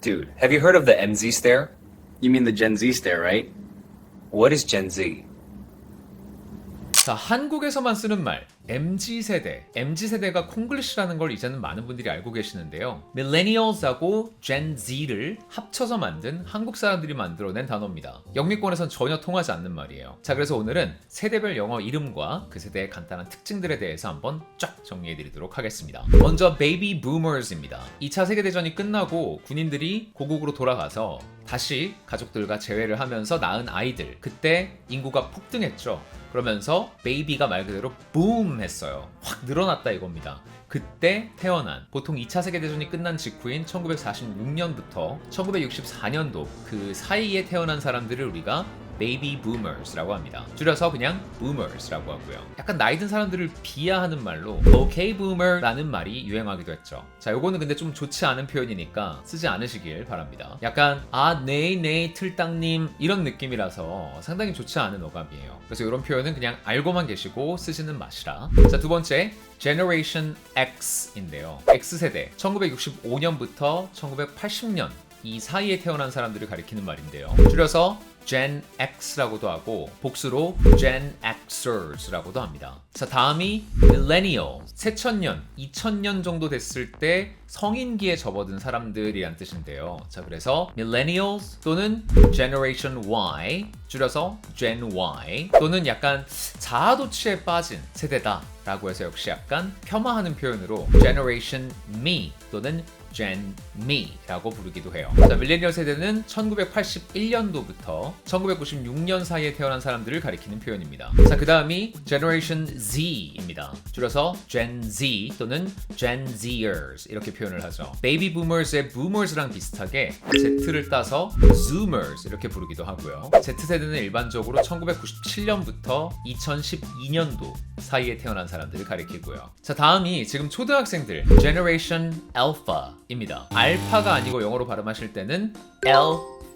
Dude, have you heard of the MZ stare? You mean the Gen Z stare, right? What is Gen Z? 자, 한국에서만 쓰는 말 MZ세대. MZ세대가 콩글리시라는 걸 이제는 많은 분들이 알고 계시는데요. Millennials하고 Gen Z를 합쳐서 만든 한국 사람들이 만들어낸 단어입니다. 영미권에선 전혀 통하지 않는 말이에요. 자, 그래서 오늘은 세대별 영어 이름과 그 세대의 간단한 특징들에 대해서 한번 쫙 정리해 드리도록 하겠습니다. 먼저 Baby Boomers입니다. 2차 세계대전이 끝나고 군인들이 고국으로 돌아가서 다시 가족들과 재회를 하면서 낳은 아이들. 그때 인구가 폭등했죠. 그러면서 베이비가 말 그대로 붐 했어요. 확 늘어났다 이겁니다. 그때 태어난 보통 2차 세계대전이 끝난 직후인 1946년부터 1964년도 그 사이에 태어난 사람들을 우리가 베이비 부머스라고 합니다. 줄여서 그냥 boomers라고 하고요. 약간 나이 든 사람들을 비하하는 말로 okay boomer라는 말이 유행하기도 했죠. 자, 요거는 근데 좀 좋지 않은 표현이니까 쓰지 않으시길 바랍니다. 약간 아, 네, 네, 틀땅님 이런 느낌이라서 상당히 좋지 않은 어감이에요. 그래서 이런 표현은 그냥 알고만 계시고 쓰시는 맛이라. 자, 두 번째 Generation X인데요. X세대 1965년부터 1980년 이 사이에 태어난 사람들을 가리키는 말인데요. 줄여서 Gen X라고도 하고 복수로 Gen Xers라고도 합니다. 자 다음이 Millennial 새천년, 2000년 정도 됐을 때 성인기에 접어든 사람들이란 뜻인데요. 자 그래서 Millennials 또는 Generation Y 줄여서 Gen Y 또는 약간 자아도취에 빠진 세대다 라고 해서 역시 약간 폄하하는 표현으로 Generation Me 또는 Gen Me라고 부르기도 해요. 자, 밀레니얼 세대는 1981년도부터 1996년 사이에 태어난 사람들을 가리키는 표현입니다. 자, 그 다음이 Generation Z입니다. 줄여서 Gen Z 또는 Gen Zers 이렇게 표현을 하죠. 베이비 부머스의 boomers랑 비슷하게 Z를 따서 Zoomers 이렇게 부르기도 하고요. Z세대는 일반적으로 1997년부터 2012년도 사이에 태어난 사람들을 가리키고요. 자, 다음이 지금 초등학생들 Generation Alpha 알파가 아니고 영어로 발음하실 때는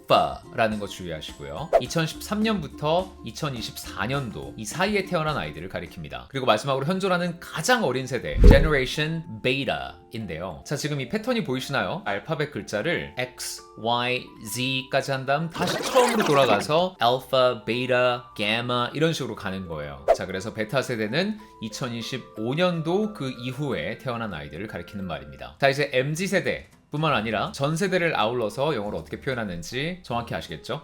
Alpha라는 거 주의하시고요. 2013년부터 2024년도 이 사이에 태어난 아이들을 가리킵니다. 그리고 마지막으로 현존하는 가장 어린 세대 Generation Beta인데요. 자, 지금 이 패턴이 보이시나요? 알파벳 글자를 X, Y, Z까지 한 다음 다시 처음으로 돌아가서 알파, 베타, 가마 이런 식으로 가는 거예요. 자, 그래서 베타 세대는 2025년도 그 이후에 태어난 아이들을 가리키는 말입니다. 자, 이제 MZ 세대 뿐만 아니라 전 세대를 아울러서 영어로 어떻게 표현하는지 정확히 아시겠죠?